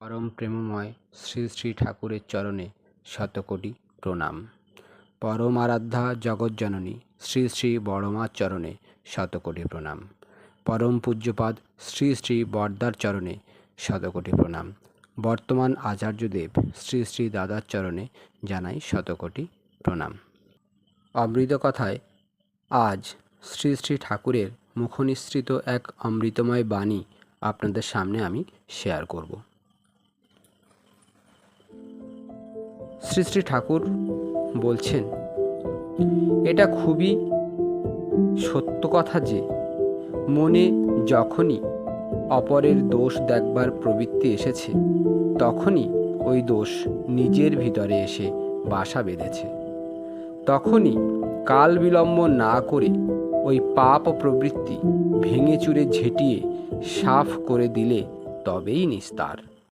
পরম প্রেমময় শ্রী শ্রী ঠাকুরের চরণে শতকোটি প্রণাম। পরম আরাধ্যা জগজ্জননী শ্রী শ্রী বড়মার চরণে শতকোটি প্রণাম। পরম পূজ্যপাদ শ্রী শ্রী বর্দার চরণে শতকোটি প্রণাম। বর্তমান আচার্যদেব শ্রী শ্রী দাদার চরণে জানাই শতকোটি প্রণাম। অমৃত কথায় আজ শ্রী শ্রী ঠাকুরের মুখনিসৃত এক অমৃতময় বাণী আপনাদের সামনে আমি শেয়ার করব। শ্রী শ্রী ঠাকুর বলছেন, এটা খুবই সত্য কথা যে, মনে যখনই অপরের দোষ দেখবার প্রবৃত্তি এসেছে, তখনই ওই দোষ নিজের ভিতরে এসে বাসা বেঁধেছে। তখনই কাল বিলম্ব না করে ওই পাপ প্রবৃত্তি ভেঙে চুরে ঝেঁটিয়ে সাফ করে দিলে তবেই নিস্তার।